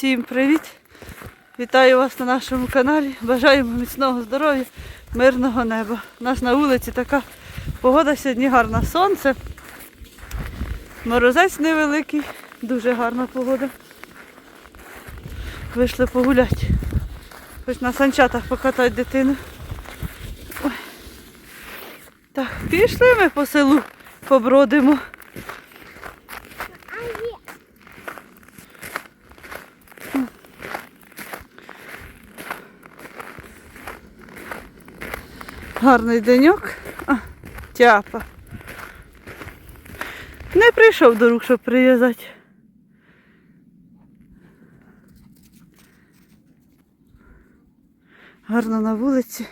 Всім привіт! Вітаю вас на нашому каналі. Бажаємо міцного здоров'я, мирного неба. У нас на вулиці така погода сьогодні гарна. Сонце. Морозець невеликий, дуже гарна погода. Вийшли погуляти. Хоч на санчатах покатати дитину. Ой. Так, пішли ми по селу, побродимо. Гарний деньок. А, тяпа. Не прийшов до рук, щоб прив'язати. Гарно на вулиці.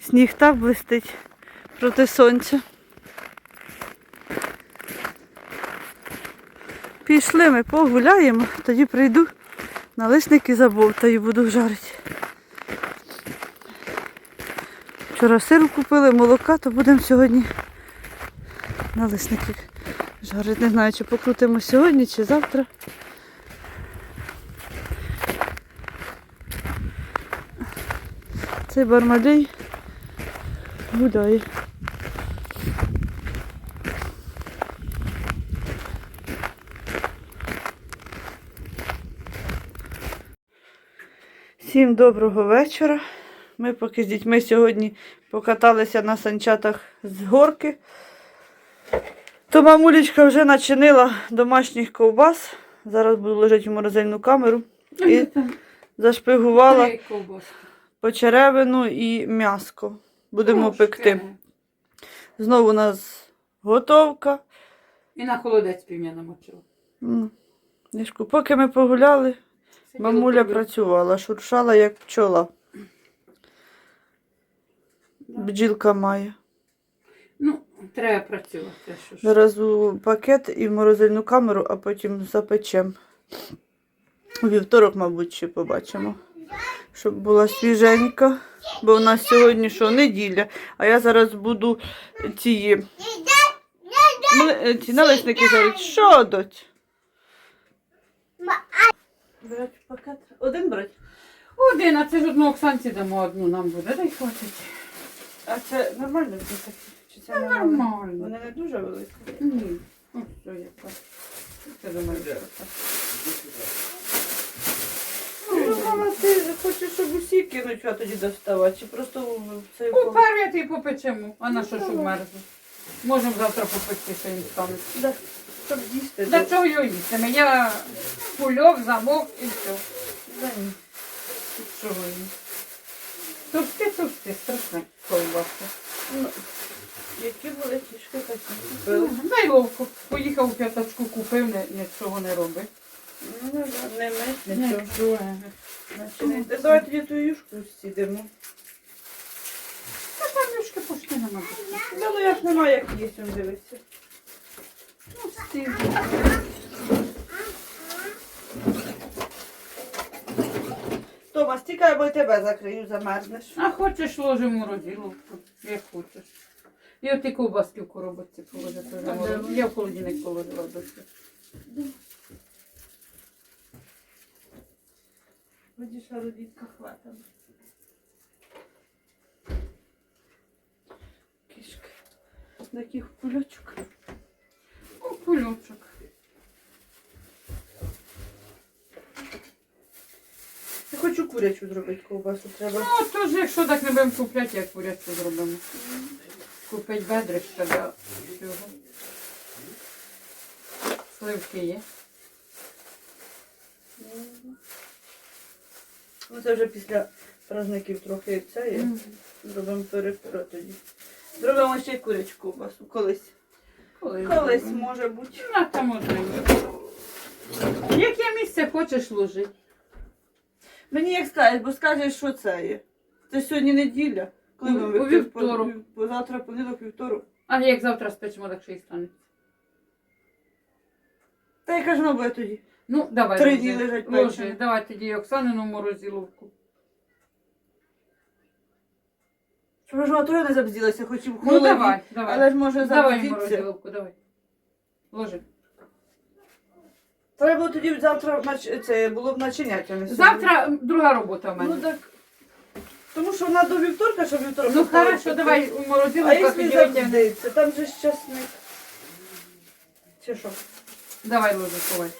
Сніг так блистить проти сонця. Пішли ми погуляємо, тоді прийду, налисники забовтаю, буду жарити. Вчора сиру купили, молока, то будемо сьогодні налисники жарити. Не знаю, чи покрутимо сьогодні, чи завтра. Цей бармалей гуляє. Всім доброго вечора. Ми поки з дітьми сьогодні покаталися на санчатах з горки. То мамулечка вже начинила домашніх ковбас. Зараз буду лежати в морозильну камеру. І зашпигувала почеревину і м'яско. Будемо пекти. Знову у нас готовка. І на холодець півня намочила. Поки ми погуляли, мамуля працювала, шуршала як пчола. Бджілка має. Ну, треба працювати. Що ж. Зараз у пакет і в морозильну камеру, а потім запечем. У вівторок, мабуть, ще побачимо. Щоб була свіженька. Бо у нас сьогодні що, неділя. А я зараз буду ці, мли- ці налисники жарити. Що, доть? Брать пакет. Один брать. Один, а це ж одну Оксанці дамо одну нам буде. Дай хватить. А це нормально вже такі? Чи це нормально? нормально. Вони не дуже великі. Ні. Ось що яка. Це до мене. Ну, мама, ти хочеш, щоб усі кинуть, а тоді доставати, чи просто в цей Поперед і попечемо. А на що ж мерзне? Можемо завтра попекти, що він стане. Да, щоб їсти. Для чого його їсти? Я кульок, замок і все. Да ні. Чого їм? Товсти, товсти, страшне ковбаска. Ну, які були кішки такі купили. Дай ловко. Поїхав у п'ятачку, купив, нічого не робить. Ну, не ми, нічого. Нічого. Значить, не- Давай тоді ту юшку сідемо. Та там юшки пошли нема. Да, ну як немає, як є, дивиться. Ну, стіг. Тома, стікай, бо й тебе закрию, замерзнеш. А хочеш ложимо розділовку, як хочеш. І оті ковбаски в коробочці положити. Я в холодильник положила досі. Будеш родітка хватом. Кішки. Таких кульочок. О, кульочок. Я хочу курячу зробити ковбасу. Треба. Ну, то ж, якщо так не будемо купляти, як курячу зробимо. Купить бедришка для цього. Сливки є. Ну це вже після праздників трохи це є. Зробимо перепиро тоді. Зробимо ще й курячу ковбасу. Колись. Коли Колись зробимо? може бути. На там можливо. Яке місце хочеш ложити? Мені як скажеш, бо скажеш, що це є. Це сьогодні неділя. Коли ми у вівторок. По- Завтра понеділок вівторок. А як завтра спечемо, так ще й стане. Та яка ж вона буде тоді? Ну, давай. Три дні лежать печені. Давай тоді Оксанину морозиловку. Щоб ж вона теж не забзділася, хоч і в Ну, холоді. давай, давай. Але ж може давай забздіться. морозиловку, давай. Ложи. Треба було тоді завтра нач- це було б начиняти. а не сьогодні. Завтра друга робота в мене. Ну так. Тому що вона до вівторка, щоб вівторок. Ну поставити. хорошо, давай у А морозилку якщо тоді витягнемо. завжди, там же ж часник. Чи що? Давай ложу ховай.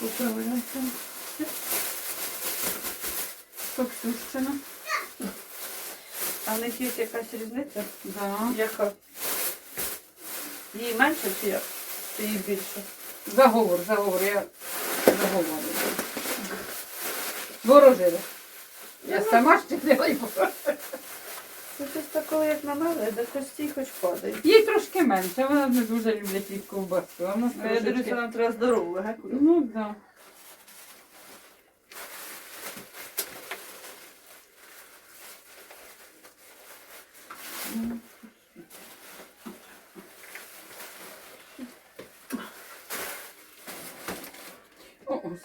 Поправляйся. Поксущена. А в них є якась різниця? Да. Яка? Їй менше чи як? Чи їй більше? Заговор, заговор, я заговорю. Ворожили. Я сама ж не лайбу. Це щось такого, як на мене, де кості хоч падають. Їй трошки менше, вона не дуже люблять їх ковбасу. а в нас Ну, Я дивлюся, нам треба здорову, га? Ну так. Да. О, Господи,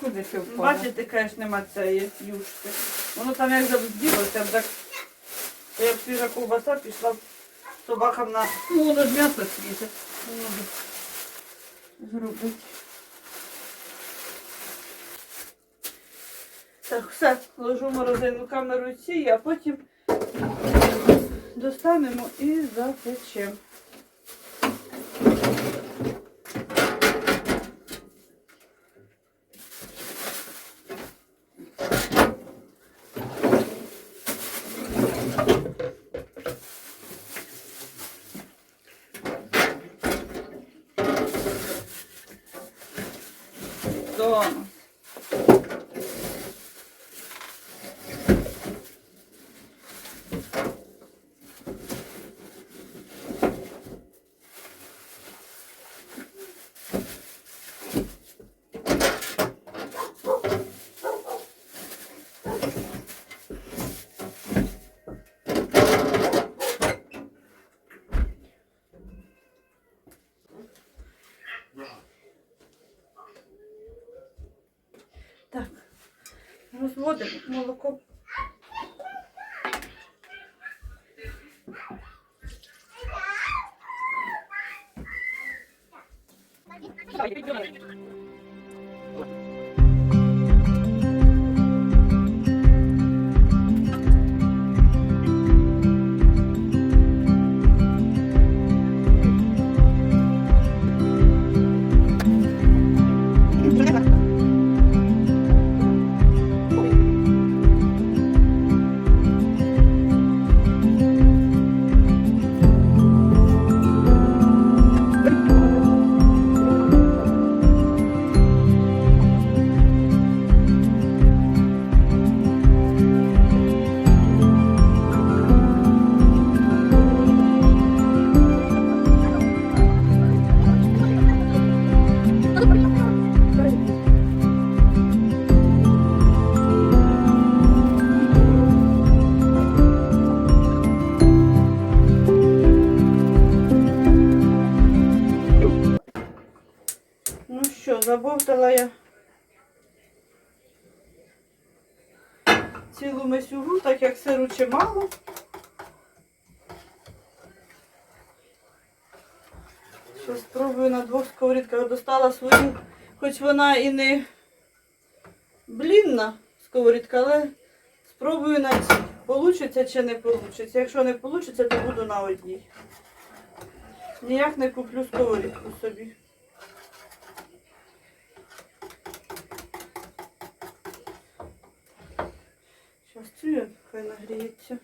куди ти впала? Бачите, кажеш, нема цієї юшки. Воно там як завзділося, так як свіжа ковбаса пішла собакам на Ну, воно ж м'ясо свіже. Зробить. Так, все, ложу морозильну камеру ці, а потім достанемо і запечемо. Розводимо молоко. Ну месюгу, так як сиру чимало. Що спробую на двох сковорідках достала свою, хоч вона і не блінна сковорідка, але спробую на цій. Получиться чи не получиться. Якщо не получиться, то буду на одній. Ніяк не куплю сковорідку собі. Зараз цю хай нагріється.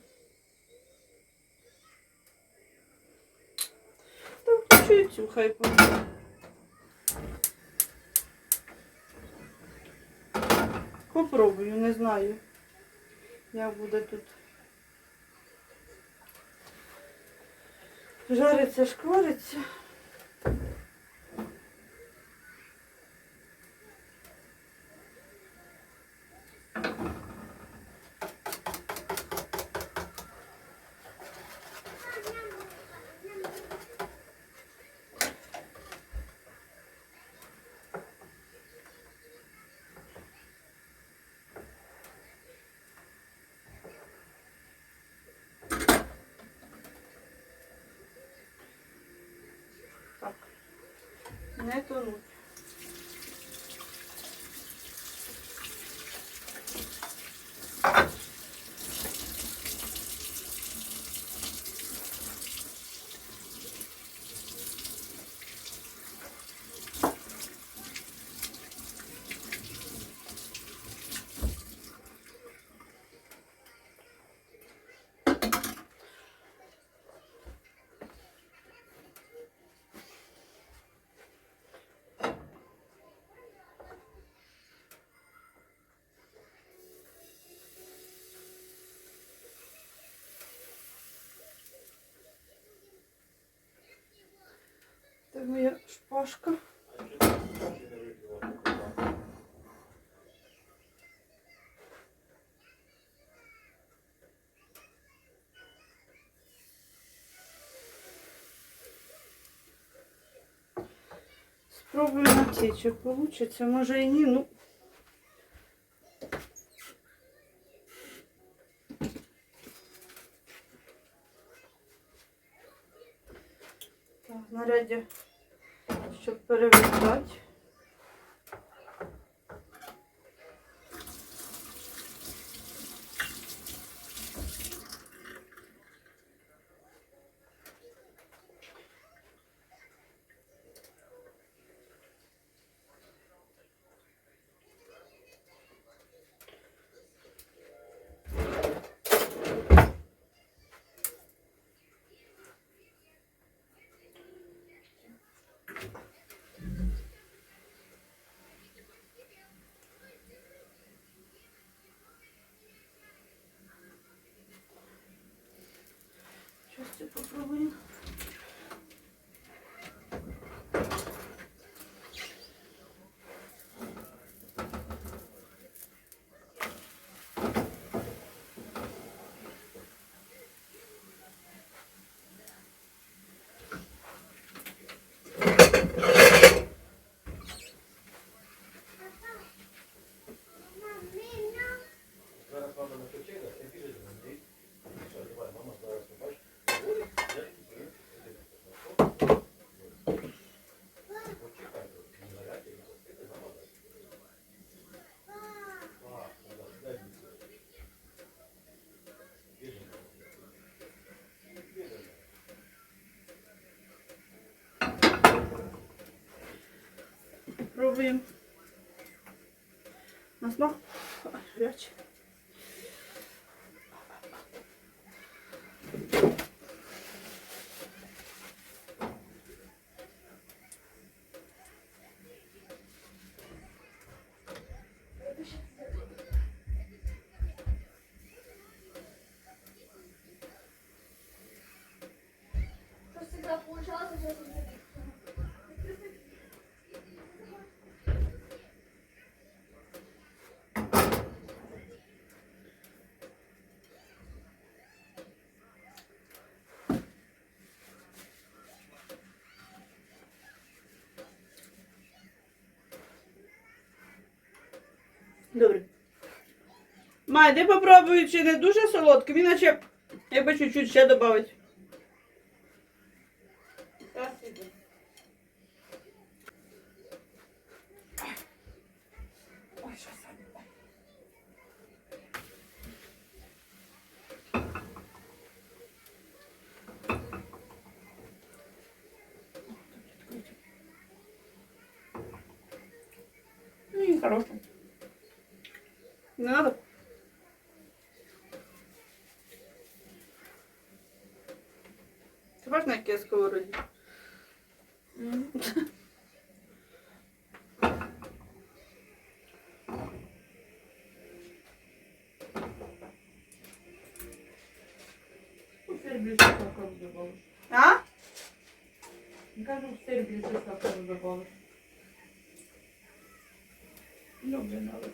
Та включу і цю хай буде. Попробую, не знаю. Як буде тут. Жариться, шквариться. Не тонуть. моя шпажка. Спробую на ці, чи вийде, може і ні, ну. Сейчас я попробую. Зараз мама на печенье, ти біжиш до мене. Що, давай, мама зараз побачить. Почекай, не зарядь, і ти мама дасть. А, ну да, дай мені. Біжи. Біжи. Пробуємо. На смак. Ой, Добре. Май, де попробую, чи не дуже солодкий, він наче якби чуть-чуть ще додати. Ти бачиш, на якій я сковороді? У сир добавиш. А? Кажу, в сир більше сахару добавиш. Люблю навіть.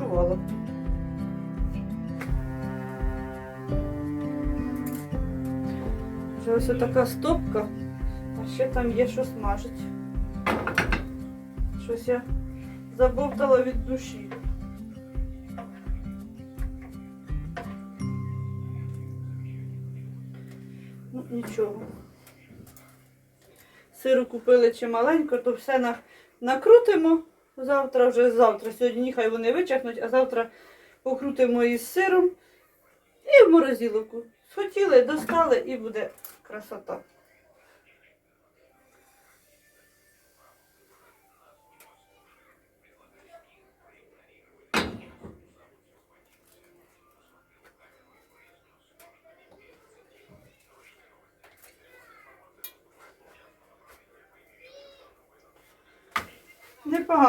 Ночувала. Вже ось така стопка, а ще там є що смажить. Щось я забовтала від душі. Ну, нічого. Сиру купили чималенько, то все на, накрутимо завтра, вже завтра. Сьогодні хай вони вичахнуть, а завтра покрутимо із сиром і в морозиловку. Схотіли, достали і буде красота.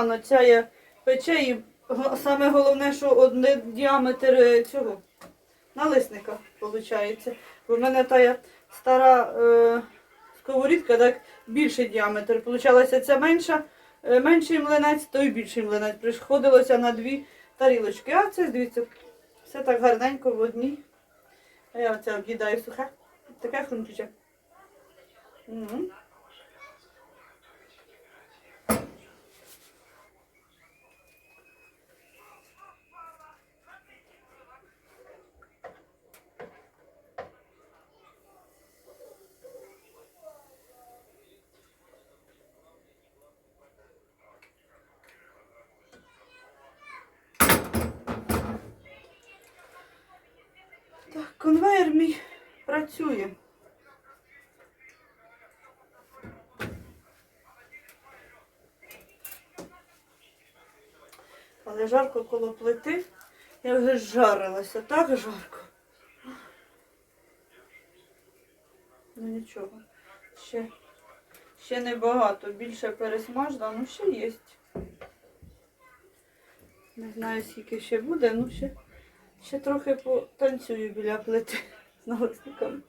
Непогано ця пече і саме головне, що один діаметр е, цього налисника виходить. Бо в мене та стара е, сковорідка, так більший діаметр. Получалося ця менша, е, менший млинець, то й більший млинець. Приходилося на дві тарілочки. А це, дивіться, все так гарненько в одній. А я оце об'їдаю сухе. Таке хрумчуче. Угу. Але жарко коло плити. Я вже жарилася, так жарко. Ну нічого. Ще, ще небагато. Більше пересмажена, ну ще є. Не знаю, скільки ще буде, ну ще. Ще трохи потанцюю біля плити з налисниками.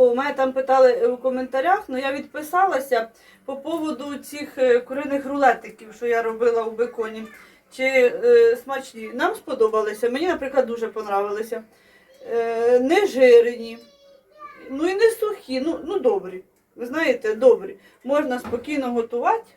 О, мене там питали у коментарях, але я відписалася по поводу цих е, куриних рулетиків, що я робила у беконі. Чи е, смачні. Нам сподобалися. Мені, наприклад, дуже понравилися. Е, не жирні, ну і не сухі, ну, ну добрі. Ви знаєте, добрі. Можна спокійно готувати.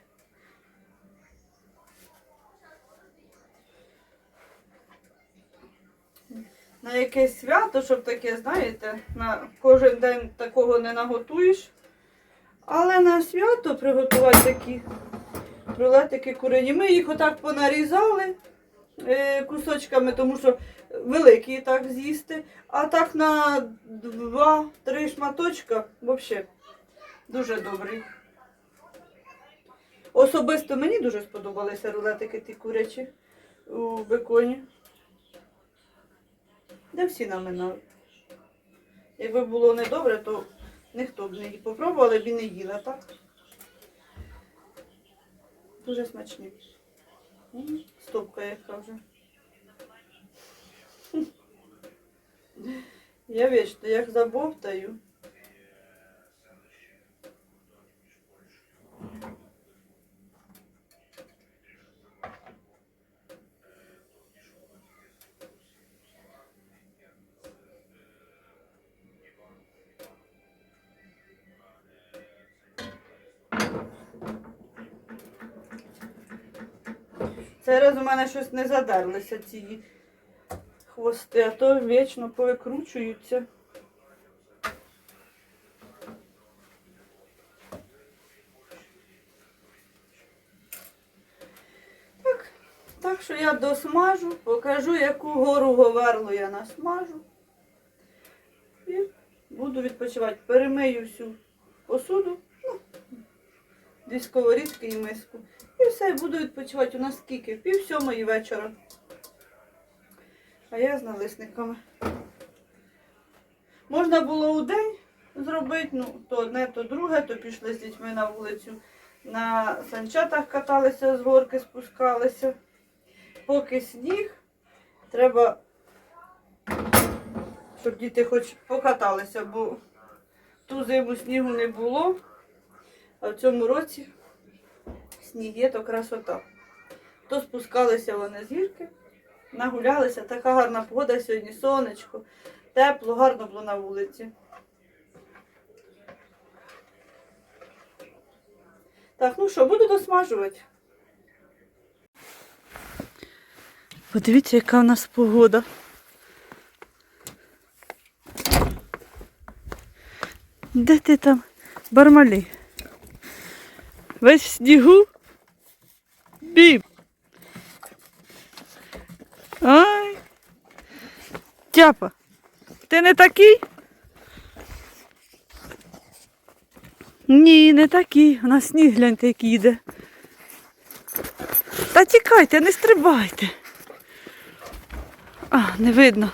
На якесь свято, щоб таке, знаєте, на кожен день такого не наготуєш. Але на свято приготувати такі рулетики курині. Ми їх отак понарізали е, кусочками, тому що великі так з'їсти. А так на два-три шматочка взагалі дуже добрий. Особисто мені дуже сподобалися рулетики ті курячі у беконі. Де всі наминали. Якби було недобре, то ніхто б не її попробували б і не їла, так? Дуже смачні. Стопка яка вже. Я вічно як забовтаю. Мене щось не задерлися ці хвости, а то вічно повикручуються. Так, так що я досмажу, покажу, яку гору говерлу я насмажу. І буду відпочивати. Перемию всю посуду. Ну, дві і миску. І все, і буду відпочивати. У нас скільки? Пів сьомої вечора. А я з налисниками. Можна було у день зробити, ну, то одне, то друге, то пішли з дітьми на вулицю. На санчатах каталися, з горки спускалися. Поки сніг, треба, щоб діти хоч покаталися, бо ту зиму снігу не було, а в цьому році є, то красота. То спускалися вони з гірки, нагулялися. Така гарна погода сьогодні, сонечко, тепло, гарно було на вулиці. Так, ну що, буду досмажувати. Подивіться, яка в нас погода. Де ти там, бармалі? Весь в снігу? Біб. Ай. Тяпа, ти не такий? Ні, не такий. У нас сніг гляньте, який йде. Та тікайте, не стрибайте. А, не видно.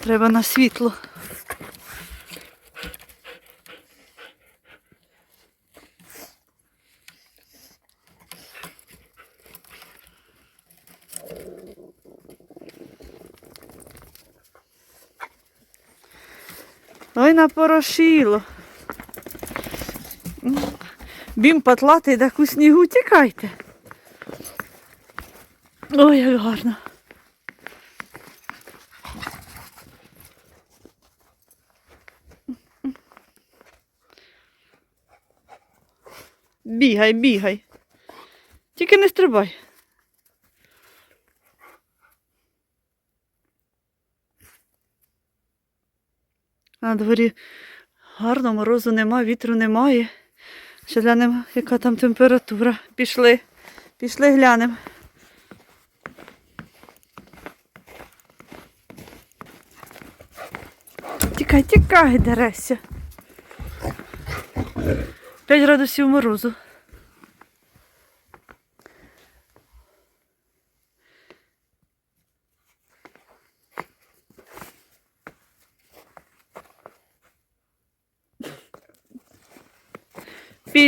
Треба на світло. Напорошило. Бім патлатий, так у снігу тікайте. Ой, як гарно. Бігай, бігай. Тільки не стрибай. На дворі гарно, морозу нема, вітру немає. Ще глянемо, яка там температура. Пішли. Пішли глянемо. Тікай, тікай, дереся. 5 градусів морозу.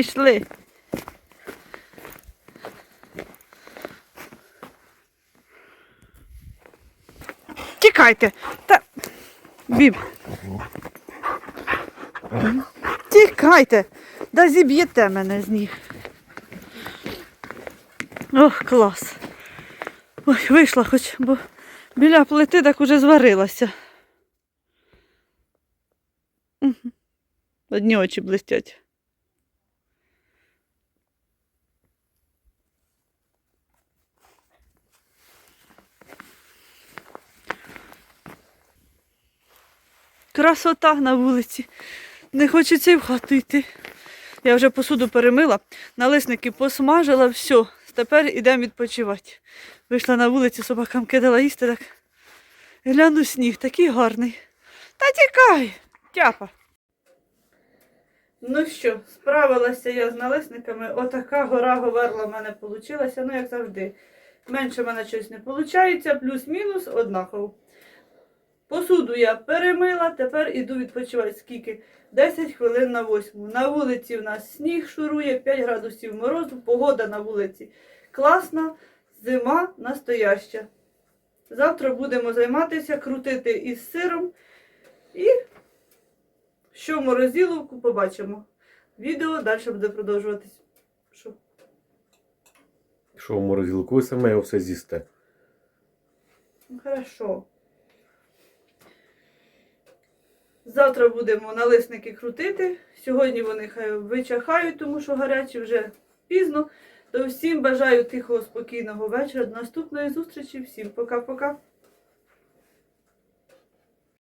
Пішли. Тікайте. Та... Біб. Тікайте. Да зіб'єте мене з ніг. Ох, клас. Ой, вийшла хоч, бо біля плити так уже зварилася. Одні очі блистять. Красота на вулиці. Не хочеться і в хату йти. Я вже посуду перемила, налисники посмажила, все. Тепер йдемо відпочивати. Вийшла на вулицю, собакам кидала їсти так. Гляну сніг, такий гарний. Та тікай, тяпа. Ну що, справилася я з налисниками. Отака гора говерла в мене вийшла, ну як завжди. Менше в мене щось не виходить, плюс-мінус однаково. Посуду я перемила, тепер іду відпочивати. Скільки? 10 хвилин на восьму. На вулиці в нас сніг шурує, 5 градусів морозу, погода на вулиці класна, зима настояща. Завтра будемо займатися, крутити із сиром і що в морозиловку побачимо. Відео далі буде продовжуватись. Що? Що в морозилку, ви саме його все з'їсте. Хорошо. Завтра будемо налисники крутити. Сьогодні вони хай вичахають, тому що гарячі вже пізно. То всім бажаю тихого, спокійного вечора. До наступної зустрічі. Всім пока-пока.